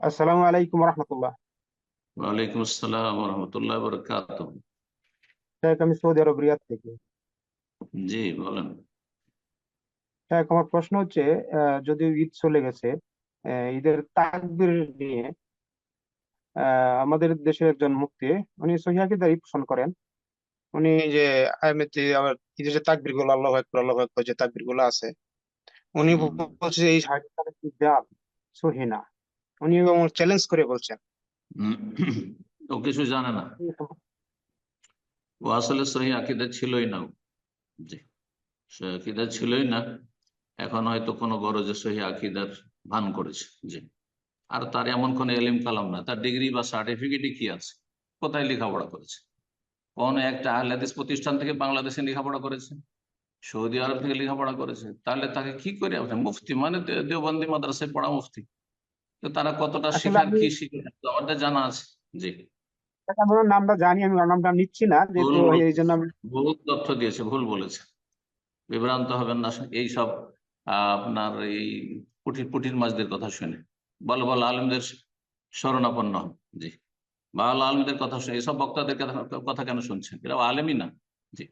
আসসালামু আলাইকুম রহমতুল্লাহ। ওয়ালাইকুম আসসালাম রহমতুল্লাহ বরকাত শেখ আমি সৌদি আরব রিয়াদ থেকে। জি বলেন। শেখ আমার প্রশ্ন হচ্ছে যদিও ঈদ চলে গেছে ঈদের তাকবীর নিয়ে আমাদের দেশের একজন মুক্তি উনি সহিহ আকীদায় পোষণ করেন। উনি যে আবার ঈদের যে তাকবীরগুলো আল্লাহ আকবার আল্লাহু আকবার যে তাকবিরগুলো আছে উনি। বলছে এই কি জাল না। উনি চ্যালেঞ্জ করে বলছেন। ও কিছু জানে না। ও আসলে সহি আকিদা ছিলই না জি আকিদা ছিলই না। এখন হয়তো কোনো গরজে সহি আকিদার ভান করেছে, জি। আর তার এমন কোনো এলিম কালাম না। তার ডিগ্রি বা সার্টিফিকেটই কি আছে? কোথায় লেখাপড়া করেছে? কোন একটা আহলাদিস প্রতিষ্ঠান থেকে বাংলাদেশে লেখাপড়া করেছে? সৌদি আরব থেকে লেখাপড়া করেছে? তাহলে তাকে কি করে মুফতি? মানে দেওবন্দি মাদ্রাসায় পড়া মুফতি। তো তারা কতটা কি আমাদের জানা আছে। জি। আমি নামটা জানি আমি নামটা নিচ্ছি না যেহেতু এই জন্য আমি বহু তথ্য দিয়েছে ভুল বলেছে। বিভ্রান্ত হবেন না এই সব আপনার এই পুটির পুটির মাছদের কথা শুনে। বলো বলো আলমদের শরণাপন্ন হন জি। ভালো আলমদের কথা শুনে এইসব বক্তাদের কথা কথা কেন শুনছেন? এরা আলেমই না জি।